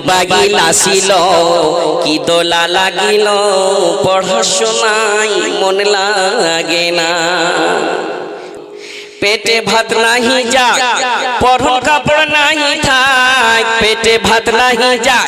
Mobile আসিল কি দোলা লাগিল, পড়াশোনায় মন লাগে না। পেটে ভাত নাহি যা পরন কাপড় নাহি থাক। পেটে ভাত নাহি যা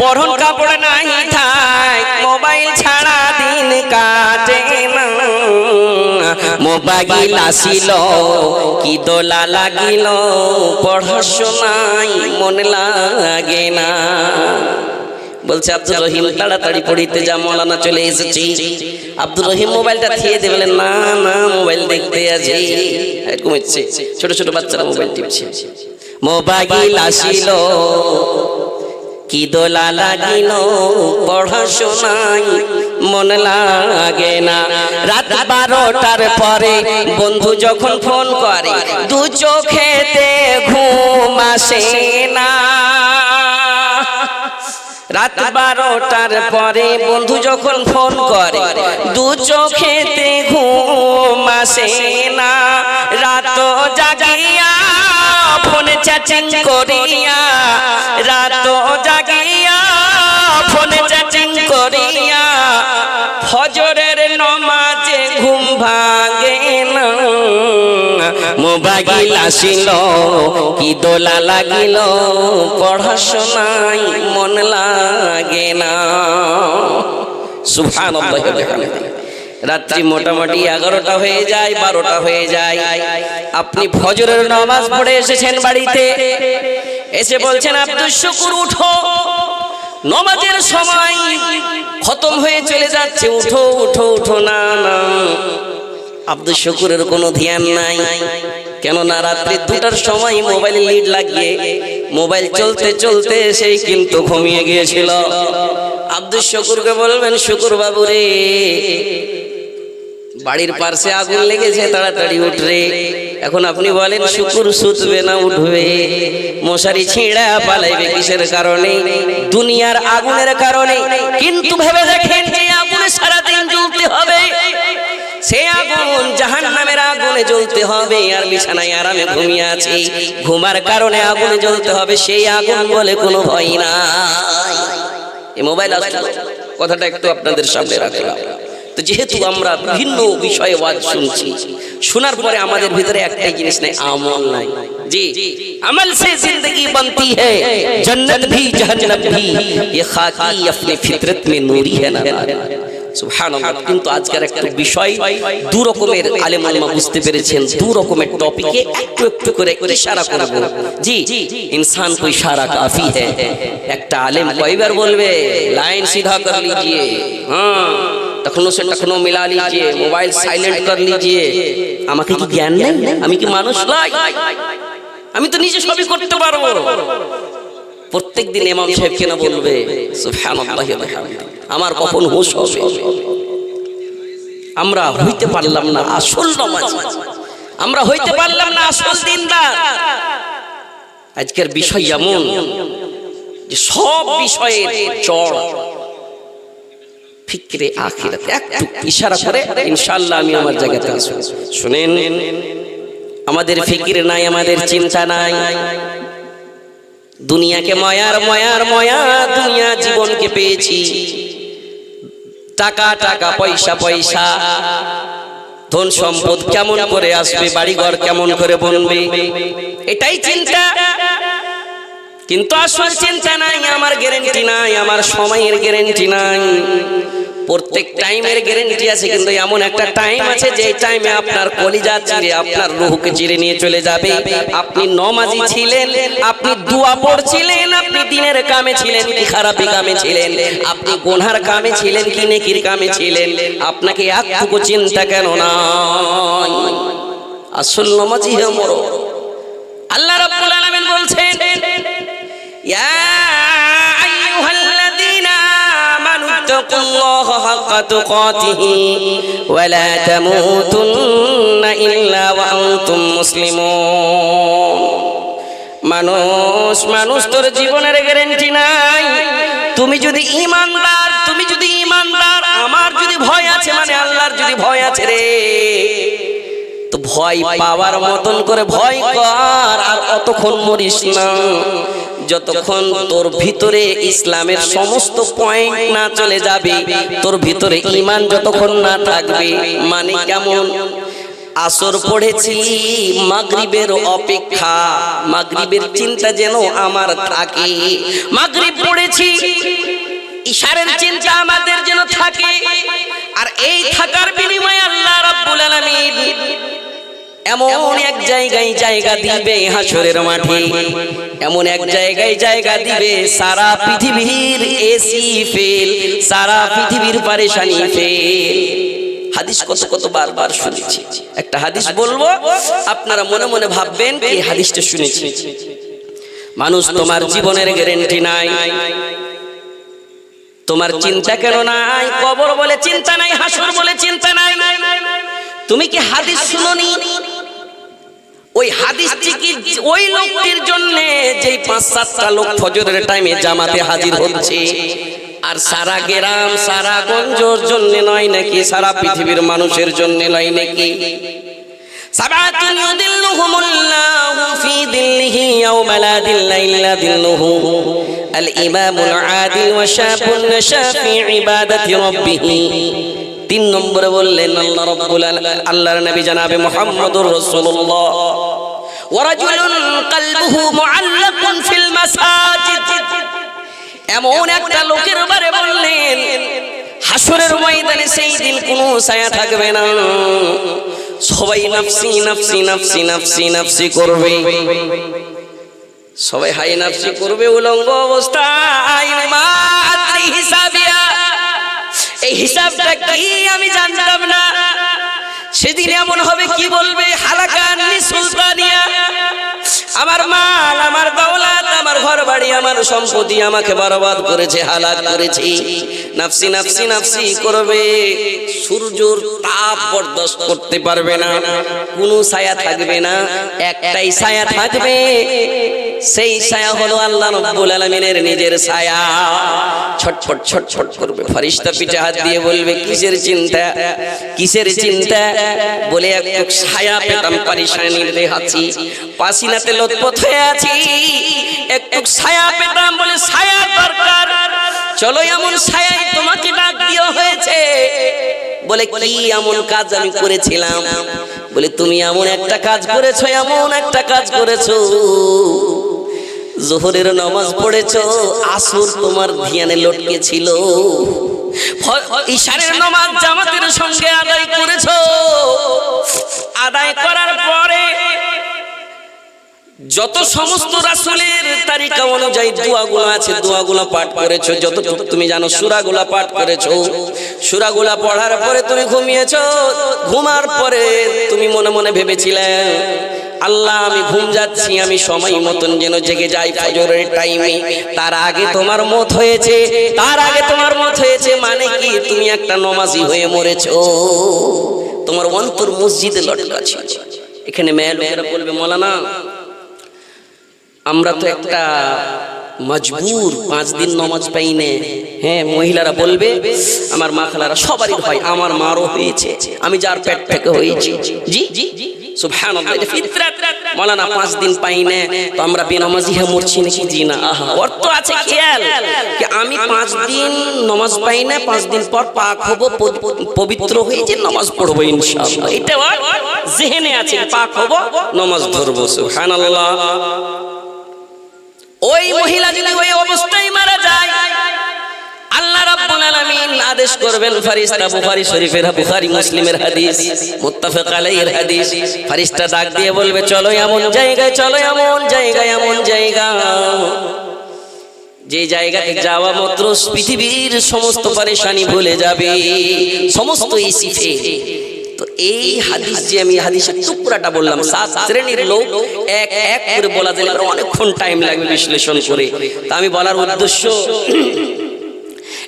পরন কাপড় নাহি থাক। মোবাইল ছাড়া দিন কাটে মোবাইল আসিল কি দোলা লাগিল, পড়াশোনায় মন লাগে না। বলছে, আব্দুর রহিম, তাড়াতাড়ি পড়িতে যা, মৌলানা চলে এসেছি। আব্দুর রহিম মোবাইলটা দিয়ে বলেন না না, মোবাইল দেখতে আছি। এরকম হচ্ছে ছোট ছোট বাচ্চারা মোবাইল টিপছে। মোবাইল আসিল কি দোলা লাগিল, পড়াশোনায় মন লাগে না। রাত বারোটার পরে বন্ধু যখন ফোন করে, দু চোখেতে ঘুম আসে না। রাত বারোটার পরে বন্ধু যখন ফোন করে, দু চোখেতে ঘুম আসে না। রাত জাগিয়া ফোনে চ্যাটিং করিয়া, রাত জাগিয়া ফজরের নমাজে ঘুম ভাগে না। মোবাইল আসিল, কি দোলা লাগিল, পড়াশোনায় মন লাগে না। সুভান রাত্রি মোটামুটি এগারোটা হয়ে যায়, বারোটা হয়ে যায়। আপনি ফজরের নামাজ পড়ে এসেছেন বাড়িতে। এসে বলছেন, আব্দুল শুকুর, উঠো। নমাজের সময় খতম হয়ে চলে যাচ্ছে, উঠো উঠো উঠো, না না। আব্দুল শুকুরের কোনো ধ্যান নাই। কেননা রাত্রি দুটার সময় মোবাইল লিড লাগিয়ে মোবাইল চলতে চলতে সেই কিন্তু ঘুমিয়ে গিয়েছিল। আব্দুল শুকুরকে বলবেন, শুকুর বাবু রে, বাড়ির পার্শ্বে আগুন লেগেছে, তাড়াতাড়ি উঠরে এখন আপনি বলেন, শুকুর সুতবে না উঠবে? মশারি ছিঁড়া পালাইবে কিসের কারণে? দুনিয়ার আগুনের কারণে। কিন্তু ভেবে দেখেন যে আগুনে সারাদিন জ্বলতে হবে। সে আগুন জাহান নামের আগুনে জ্বলতে হবে, আর বিছানায় আরামে ঘুমিয়ে আছি। ঘুমার কারণে আগুনে জ্বলতে হবে, সেই আগুন বলে কোনো ভয় না এই মোবাইল আসলো। কথাটা একটু আপনাদের সামনে রাখলাম। তো যেহেতু আমরা বিভিন্ন বিষয়ে ওয়াজ শুনছি শোনার পরে আমাদের ভিতরে একটাই জিনিস নাই আমল নাই জি আমল से जिंदगी बनती है जन्नत भी जहन्नम भी ये खाकी अपने फितरत में नूरी है ना সুবহানাল্লাহ কিন্তু আজকের একটা বিষয় দু রকমের আলেম আলেমা বুঝতে পেরেছেন দু রকমের টপিকে একটু একটু করে ইশারা করব জি इंसान को इशारा काफी है একটা আলেম কয়বার বলবে লাইন सीधा कर लीजिए हाँ তখনও সে তখনও মিলা লিজিয়ে মোবাইল সাইলেন্ট কর লিজিয়ে আমাকে কি জ্ঞান নেই? আমি কি মানুষ নাই? আমি তো নিজে সবই করতে পারব। প্রত্যেক দিন ইমাম সাহেব কেনা বলবে? আমার কখন হুঁশ হবে? আমরা হইতে পারলাম না আসল নমাজ। আমরা হইতে পারলাম না আসল দিনদার। আজকের বিষয় এমন যে সব বিষয়ের চড়। ফিক্রে আখিরাত। একটু ইশারা করে ইনশাআল্লাহ আমি আমার জায়গাতে আসব। শুনেন আমাদের ফিকির নাই আমাদের চিন্তা নাই। দুনিয়াকে ময়ার ময়ার ময়া দুনিয়া জীবনকে পেয়েছি। টাকা টাকা পয়সা পয়সা। ধন সম্পদ কেমন করে আসবে বাড়িঘর কেমন করে বনবে? এটাই চিন্তা। কিন্তু আসল চিন্তা নাই, আমার গ্যারেন্টি নাই, আমার সময়ের গ্যারেন্টি নাই। প্রত্যেক টাইমের গ্যারেন্টি আছে, কিন্তু এমন একটা টাইম আছে, যে টাইমে আপনার কলিজা চিরে, আপনার রুহকে চিরে নিয়ে চলে যাবে। আপনি নমাজি ছিলেন, আপনি দোয়া পড়ছিলেন, আপনি দিনের কামে ছিলেন, কি খারাপি কামে ছিলেন? আপনি গুনহার কামে ছিলেন কি নেকির কামে ছিলেন? আপনাকে একটুকু চিন্তা কেন না আসল নমাজি হে মরো আল্লাহ রাব্বুল আলামিন বলছেন মানুষ মানুষ তোর জীবনের গ্যারেন্টি নাই। তুমি যদি ইমানদার, তুমি যদি ইমানদার, আমার যদি ভয় আছে মানে আল্লাহর যদি ভয় আছে রে। তো ভয় পাওয়ার মতন করে ভয় কর, আর অতক্ষণ মরিস না। যতক্ষণ তোর ভিতরে ইসলামের সমস্ত পয়েন্ট না চলে যাবে, তোর ভিতরে ইমান যতক্ষণ না থাকবে মানে কেমন? আসর পড়েছি, মাগরিবের অপেক্ষা, মাগরিবের চিন্তা যেন আমার থাকে। মাগরিব পড়েছি, ইশারের চিন্তা আমাদের যেন থাকে। আর এই থাকার এমন এক জায়গায় জায়গা দিবে হাসরের মাঠে। এমন এক জায়গায় জায়গা দিবে সারা পৃথিবীর এসি ফেল সারা পৃথিবীর পারেশানি ফেল। হাদিস কত কত বারবার শুনেছি। একটা হাদিস বলব আপনারা মনে মনে ভাববেন এই হাদিসটা শুনেছি। মানুষ তোমার জীবনের গ্যারেন্টি নাই। তোমার চিন্তা কেন নাই? কবর বলে চিন্তা নাই হাসর বলে চিন্তা নাই। তুমি কি হাদিস শুনোনি? ওই হাদিস কি ওই লোকটির জন্য যে পাঁচ সাতটা লোক ফজরের টাইমে জামাতে হাজির হচ্ছে। আর সারা গ্রাম, সারা গঞ্জর জন্য নয় নাকি, সারা পৃথিবীর মানুষের জন্য নয় নাকি? সারা ইউদিল্লুহুমুল্লাহু তিন নম্বরে বললেন, আল্লাহ রব্বুল আল- আল্লাহর নবী জানাবে মুহাম্মদুর রাসূলুল্লাহ। ওয়ারাজুলুন কলবুহু মুআল্লাকুন ফিল মাসাজিদ। এমন একটা লোকের বারে বললেন হাসরের ময়দানে সেই দিন কোনো ছায়া থাকবে না। সবাই নাফসি নাফসি নাফসি নাফসি নাফসি করবে। সবাই হাই নাফসি করবে উলঙ্গ অবস্থায় মাতৃ হিসাবিয়া এই হিসাবটা কি আমি জানতাম না? সেদিন এমন হবে কি বলবে? হালাকান সুলতানিয়া। আমার মাল, আমার দৌলত, আমার ঘর বাড়ি আমার সম্পত্তি আমাকে বরবাদ করেছে, হালাক করেছে। নাফসি নাফসি নাফসি করবে। সূর্যর তাপ বরদাস্ত করতে পারবে না। কোনো ছায়া থাকবে না। একটাই ছায়া থাকবে। সেই ছায়া হলো আল্লাহ রব্বুল আলামিনের নিজের ছায়া। ছটফট ছটফট করবে। ফরিস্তা পিঠে হাত দিয়ে বলবে, কিসের চিন্তা? কিসের চিন্তা? বলে এক এক ছায়া পেতাম পারিশানির দেহাছি পাসিনাতে লতপত হয়ে আছি। একটু ছায়া পেতাম, বলে, ছায়া দরকার। চলো এমন ছায়াই তোমাকে ডাক দেওয়া হয়েছে। বলে, কি এমন কাজ আমি করেছিলাম? বলে, তুমি এমন একটা কাজ করেছ, এমন একটা কাজ করেছ। জোহরের নামাজ পড়েছ, আসর তোমার ধ্যানে লটকে ছিল। ঈশানের নামাজ জামাতের সঙ্গে আদায় করেছ। আদায় করার পরে যত সমস্ত রাসূলের তারিকা অনুযায়ী দোয়াগুলো আছে, দোয়াগুলো পাঠ করেছ, যতটুকু তুমি জানো সূরাগুলো পাঠ করেছ। সূরাগুলো পড়ার পরে তুমি ঘুমিয়েছো, ঘুমার পরে তুমি মনে মনে ভেবেছিলে আল্লাহ, আমি ঘুম যাচ্ছি, আমি সময় মতন যেন জেগে যাই ফজরের টাইমে তার আগে তোমার মত হয়েছে, তার আগে তোমার মত হয়েছে মানে কি? তুমি একটা নমাজি হয়ে মরেছো। তোমার অন্তর মসজিদে লটকা ছিল। এখানে মেয়ে লোকেরা বলবে, মলানা, আমরা তো একটা মজবুর পাঁচ দিন নমাজ পাই নে। হ্যাঁ মহিলারা বলবে, আমার মা খালারা সবারই হয়, আমার মারও হয়েছে, আমি যার পেট থেকে হয়েছি। জি জি জি। সুবহানাল্লাহ এটা ফিতরাত। মাওলানা পাঁচ দিন পাই না তো আমরা বেনামাজি হয়ে মরছি নাকি? জি না আহা। অর্থ আছে খেয়াল কি আমি পাঁচ দিন নমাজ পাই না পাঁচ দিন পর পাক হব পবিত্র হয়ে যে নমাজ পড়ব ইনশাআল্লাহ। এটা জেহেনে আছে পাক হব নমাজ ধরবো সুবহানাল্লাহ। ওই মহিলা যদি ওই অবস্থায় মারা যায় আদেশ করবেন, ফেরেশতা বুখারী শরীফের বুখারী মুসলিমের হাদিস, মুত্তাফাক আলাইহির হাদিস। ফেরেশতা ডাক দিয়ে বলবে, চলো এমন জায়গায়, চলো এমন জায়গায়, এমন জায়গা। যে জায়গাতে যাওয়া মাত্র পৃথিবীর সমস্ত পরেশানি ভুলে যাবে, সমস্ত ইসি তো এই হাদিস যে আমি হাদিসের টুকরাটা বললাম, সাত শ্রেণির লোক এক এক করে বলা যায় অনেকক্ষণ টাইম লাগবে বিশ্লেষণ করে। তা আমি বলার উদ্দেশ্য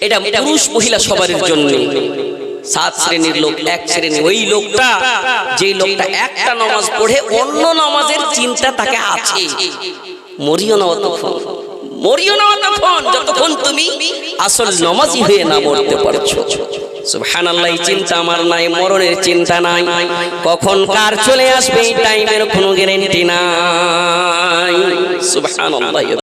এটা পুরুষ মহিলা সবার জন্য। সাত শ্রেণির লোক এক শ্রেণি ওই লোকটা যে লোকটা একটা নামাজ পড়ে অন্য নামাজের চিন্তা তাকে আছে। মরিও না অতক্ষণ। মরিও না অতক্ষণ। যতক্ষণ তুমি আসল নমাজি হয়ে না মরতে পারছ। সুবহানাল্লাহ চিন্তা আমার নাই মরণের চিন্তা নাই। কখন কার চলে আসবে এই টাইমের কোনো গ্যারেন্টি নাই। সুবহানাল্লাহ।